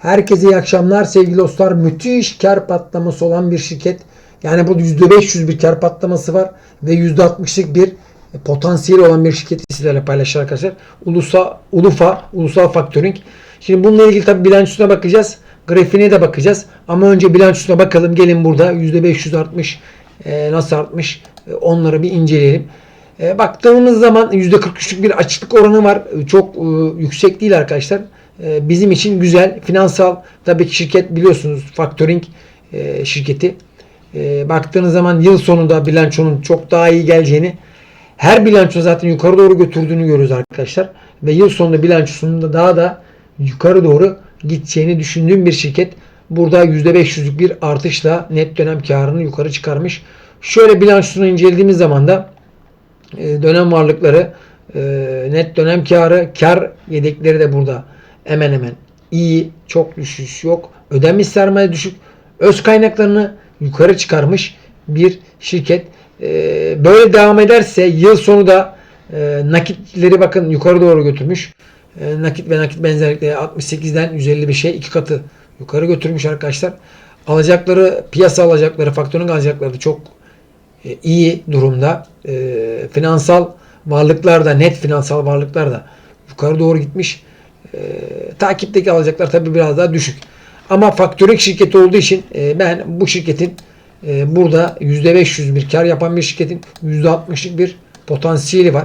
Herkese iyi akşamlar sevgili dostlar. Müthiş kar patlaması olan bir şirket. Yani burada %500 bir kar patlaması var ve %60'lık bir potansiyeli olan bir şirketi sizlerle paylaşacağız arkadaşlar. Ulusa, Ulufa, Ulusal Faktörink. Şimdi bununla ilgili tabi bilançosuna bakacağız. Grafiğine de bakacağız. Ama önce bilançosuna bakalım. Gelin burada %500 artmış. e, nasıl artmış? E, onları bir inceleyelim. E, baktığımız zaman %43'lük bir açıklık oranı var. E, Çok e, yüksek değil arkadaşlar. E, bizim için güzel. Finansal tabii ki şirket biliyorsunuz factoring e, şirketi. E, baktığınız zaman yıl sonunda bilançonun çok daha iyi geleceğini her bilanço zaten yukarı doğru götürdüğünü görüyoruz arkadaşlar. Ve yıl sonunda bilançosunun da daha da yukarı doğru gideceğini düşündüğüm bir şirket. Burada %500'lük bir artışla net dönem karını yukarı çıkarmış. Şöyle bilançosunu incelediğimiz zaman da e, dönem varlıkları, net dönem karı, kar yedekleri de burada hemen hemen iyi, çok düşüş yok. Ödenmiş sermaye düşük. Öz kaynaklarını yukarı çıkarmış bir şirket. E, böyle devam ederse yıl sonu da e, nakitleri bakın yukarı doğru götürmüş. E, nakit ve nakit benzerlikleri 68'den 155'e iki katı yukarı götürmüş arkadaşlar. Alacakları, piyasa alacakları, faktörün alacakları çok e, iyi durumda. Finansal varlıklar da net finansal varlıklar da yukarı doğru gitmiş. E, takipteki alacaklar tabi biraz daha düşük. Ama faktörük şirketi olduğu için e, ben bu şirketin e, burada %500 bir kar yapan bir şirketin %60'lık bir potansiyeli var.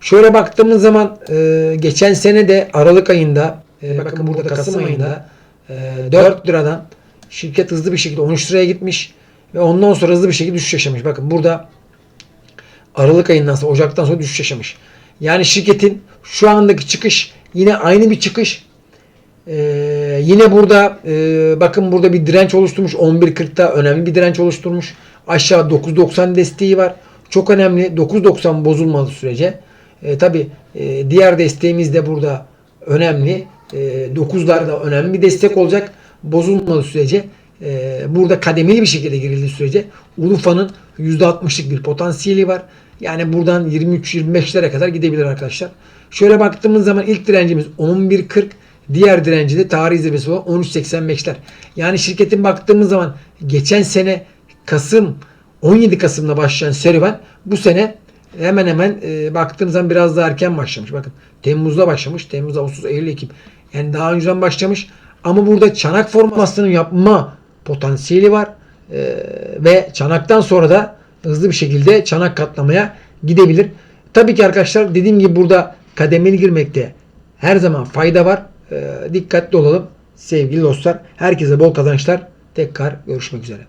Şöyle baktığımız zaman e, geçen sene de Aralık ayında e, bakın burada Kasım ayında e, 4 liradan şirket hızlı bir şekilde 13 liraya gitmiş ve ondan sonra hızlı bir şekilde düşüş yaşamış. Bakın burada Aralık ayından sonra Ocak'tan sonra düşüş yaşamış. Yani şirketin şu andaki çıkış yine aynı bir çıkış. Ee, yine burada e, bakın burada bir direnç oluşturmuş. 11.40'da önemli bir direnç oluşturmuş. Aşağı 9.90 desteği var. Çok önemli. 9.90 bozulmadığı sürece. E, Tabi diğer desteğimiz de burada önemli. E, 9'lar da önemli bir destek olacak. Bozulmadığı sürece e, burada kademeli bir şekilde girildiği sürece Ulufa'nın %60'lık bir potansiyeli var. Yani buradan 23-25'lere kadar gidebilir arkadaşlar. Şöyle baktığımız zaman ilk direncimiz 11.40. Diğer direnci de tarih zirvesi olan 13.85'ler. Yani şirketin baktığımız zaman geçen sene Kasım 17 Kasım'da başlayan serüven bu sene hemen hemen e, baktığımız zaman biraz daha erken başlamış. Bakın Temmuz'da başlamış. Temmuz, Ağustos, Eylül, Ekim. Yani daha önceden başlamış. Ama burada çanak formasyonu yapma potansiyeli var. E, ve çanaktan sonra da hızlı bir şekilde çanak katlamaya gidebilir. Tabii ki arkadaşlar dediğim gibi burada kademeli girmekte her zaman fayda var. E, dikkatli olalım sevgili dostlar. Herkese bol kazançlar. Tekrar görüşmek üzere.